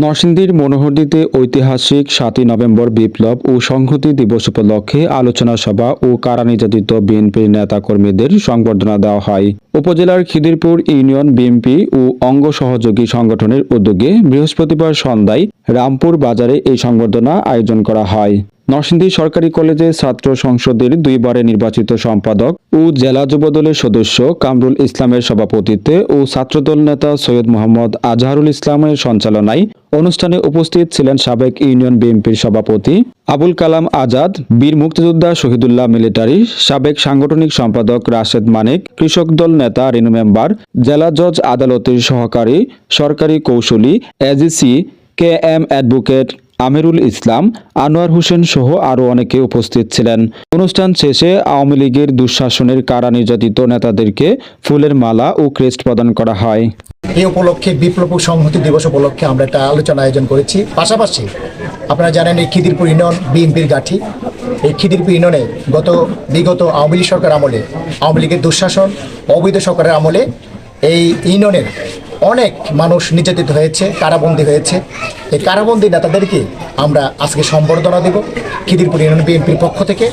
নরসিংদীর মনোহরদীতে ঐতিহাসিক সাতই নভেম্বর বিপ্লব ও সংহতি দিবস উপলক্ষে আলোচনা সভা ও কারা নির্যাতিত বিএনপির নেতাকর্মীদের সংবর্ধনা দেওয়া হয়। উপজেলার খিদিরপুর ইউনিয়ন বিএনপি ও অঙ্গ সহযোগী সংগঠনের উদ্যোগে বৃহস্পতিবার সন্ধ্যায় রামপুর বাজারে এই সংবর্ধনা আয়োজন করা হয়। নরসিংদী সরকারি কলেজে ছাত্র সংসদের দুইবারে নির্বাচিত সম্পাদক ও জেলা যুবদলের সদস্য কামরুল ইসলামের সভাপতিত্বে ও ছাত্রদল নেতা সৈয়দ মোহাম্মদ আজহারুল ইসলামের সঞ্চালনায় অনুষ্ঠানে উপস্থিত ছিলেন সাবেক ইউনিয়ন বিএনপির সভাপতি আবুল কালাম আজাদ, বীর মুক্তিযোদ্ধা শহীদুল্লাহ মিলিটারি, সাবেক সাংগঠনিক সম্পাদক রাশেদ মানিক, কৃষক দল নেতা রেনু মেম্বার, জেলা জজ আদালতের সহকারী সরকারি কৌশলী AGC K M advocate Amirul Islam, Anwar Hossain সহ আরও অনেকে উপস্থিত ছিলেন। অনুষ্ঠান শেষে আওয়ামী লীগের দুঃশাসনের কারা নির্যাতিত নেতাদেরকে ফুলের মালা ও ক্রেস্ট প্রদান করা হয়। এই উপলক্ষে বিপ্লব সংহতি দিবস উপলক্ষে আমরা একটা আলোচনা আয়োজন করেছি। পাশাপাশি আপনারা জানেন এই খিদিরপুর ইউনিয়ন বিএনপির গাঠি। এই খিদিরপুর ইউনিয়নে গত, বিগত আওয়ামী লীগ সরকার আমলে, আওয়ামী লীগের দুঃশাসন, অবৈধ সরকারের আমলে এই ইউনিয়নের অনেক মানুষ নির্যাতিত হয়েছে, কারাবন্দী হয়েছে। এই কারাবন্দী নেতাদেরকে আমরা আজকে সম্বর্ধনা দেব খিদিরপুর ইউনিয়ন বিএনপির পক্ষ থেকে,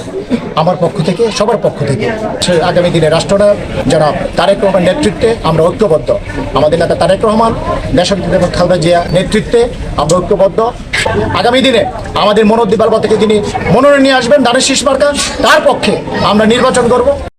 আমার পক্ষ থেকে, সবার পক্ষ থেকে। আগামী দিনে রাষ্ট্রটা জনাব তারেক রহমান নেতৃত্বে আমরা ঐক্যবদ্ধ। আমাদের নেতা তারেক রহমান এবং খালেদা জিয়া নেতৃত্বে আমরা ঐক্যবদ্ধ। আগামী দিনে আমাদের মনোদ্দীপ বালবা থেকে যিনি মনোনয়ন নিয়ে আসবেন দানের শীষ মার্কা তার পক্ষে আমরা নির্বাচন করব।